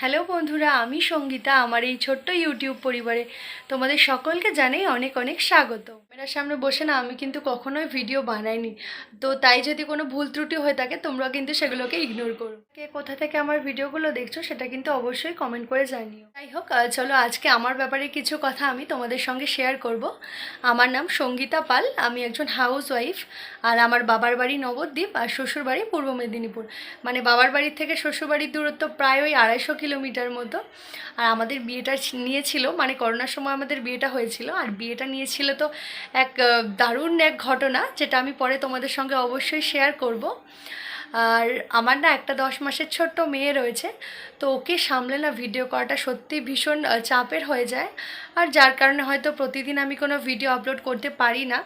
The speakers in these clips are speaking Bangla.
হ্যালো বন্ধুরা, আমি সঙ্গীতা, আমার এই ছোট্ট ইউটিউব পরিবারে তোমাদের সকলকে জানাই অনেক অনেক স্বাগত। ক্যামেরার সামনে বসে না, আমি কিন্তু কখনোই ভিডিও বানাইনি। তো তাই যদি কোনো ভুল ত্রুটি হয়ে থাকে, তোমরা কিন্তু সেগুলোকে ইগনোর করো। কে কোথা থেকে আমার ভিডিওগুলো দেখছ, সেটা কিন্তু অবশ্যই কমেন্ট করে জানিও। যাই হোক চলো আজকে আমার ব্যাপারে কিছু কথা আমি তোমাদের সঙ্গে শেয়ার করব। আমার নাম সঙ্গীতা পাল, আমি একজন হাউস ওয়াইফ আর আমার বাবার বাড়ি নবদ্বীপ, আর শ্বশুর বাড়ি পূর্ব মেদিনীপুর। মানে বাবার বাড়ির থেকে শ্বশুরবাড়ির দূরত্ব প্রায় ওই আড়াইশো কিলোমিটার মতো। আর আমাদের বিয়েটা নিয়েছিল মানে করোনার সময় আমাদের বিয়েটা হয়েছিল। আর বিয়েটা নিয়েছিল তো এক দারুণ এক ঘটনা, যেটা আমি পরে তোমাদের সঙ্গে অবশ্যই শেয়ার করব। আর আমার না একটা দশ মাসের ছোট্ট মেয়ে রয়েছে, তো ওকে সামলে না ভিডিও করাটা সত্যি ভীষণ চাপের হয়ে যায়। আর যার কারণে হয়তো প্রতিদিন আমি কোনো ভিডিও আপলোড করতে পারি না।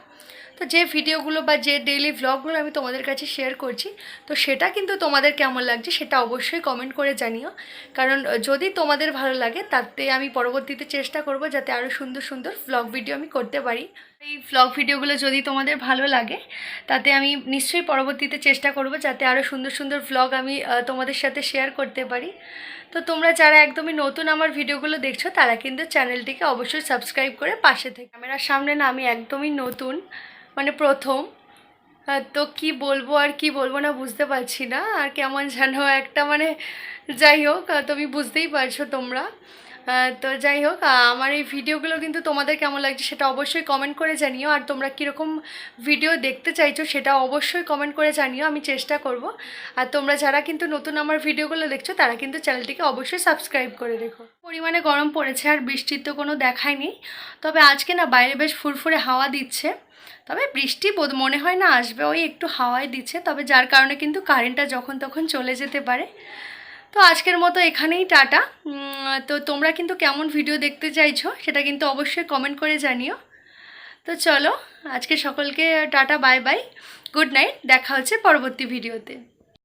তো যে ভিডিওগুলো বা যে ডেইলি ভ্লগগুলো আমি তোমাদের কাছে শেয়ার করছি, তো সেটা কিন্তু তোমাদের কেমন লাগছে সেটা অবশ্যই কমেন্ট করে জানিও। কারণ যদি তোমাদের ভালো লাগে, তাতে আমি পরবর্তীতে চেষ্টা করব যাতে আরও সুন্দর সুন্দর ভ্লগ ভিডিও আমি করতে পারি। এই ভ্লগ ভিডিওগুলো যদি তোমাদের ভালো লাগে, তাতে আমি নিশ্চয়ই পরবর্তীতে চেষ্টা করব যাতে আরও সুন্দর সুন্দর ভ্লগ আমি তোমাদের সাথে শেয়ার করতে পারি। তো তোমরা যারা একদমই নতুন আমার ভিডিওগুলো দেখছ, তারা কিন্তু চ্যানেলটিকে অবশ্যই সাবস্ক্রাইব করে পাশে থেকে। ক্যামেরার সামনে না আমি একদমই নতুন। মানে প্রথম। তো কি বলব আর কি বলব না বুঝতে পারছি না। আর কেমন যেন একটা মানে যাই হোক তুমি বুঝতেই পারছ তোমরা। তো যাই হোক আমার এই ভিডিওগুলো কিন্তু তোমাদের কেমন লাগছে সেটা অবশ্যই কমেন্ট করে জানিও। আর তোমরা কীরকম ভিডিও দেখতে চাইছো সেটা অবশ্যই কমেন্ট করে জানিও, আমি চেষ্টা করব। আর তোমরা যারা কিন্তু নতুন আমার ভিডিওগুলো দেখছ, তারা কিন্তু চ্যানেলটিকে অবশ্যই সাবস্ক্রাইব করে রেখো। পরিমাণে গরম পড়েছে আর বৃষ্টির তো কোনো দেখাই নেই। তবে আজকে না বাইরে বেশ ফুরফুরে হাওয়া দিচ্ছে। তবে বৃষ্টি বোধ মনে হয় না আসবে, ওই একটু হাওয়ায় দিচ্ছে, তবে যার কারণে কিন্তু কারেন্টটা যখন তখন চলে যেতে পারে। তো আজকের মতো এখানেই টাটা। তো তোমরা কিন্তু কেমন ভিডিও দেখতে চাইছো, সেটা কিন্তু অবশ্যই কমেন্ট করে জানিও। তো চলো, আজকে সকলকে tata bye bye good night দেখা হচ্ছে পরবর্তী ভিডিওতে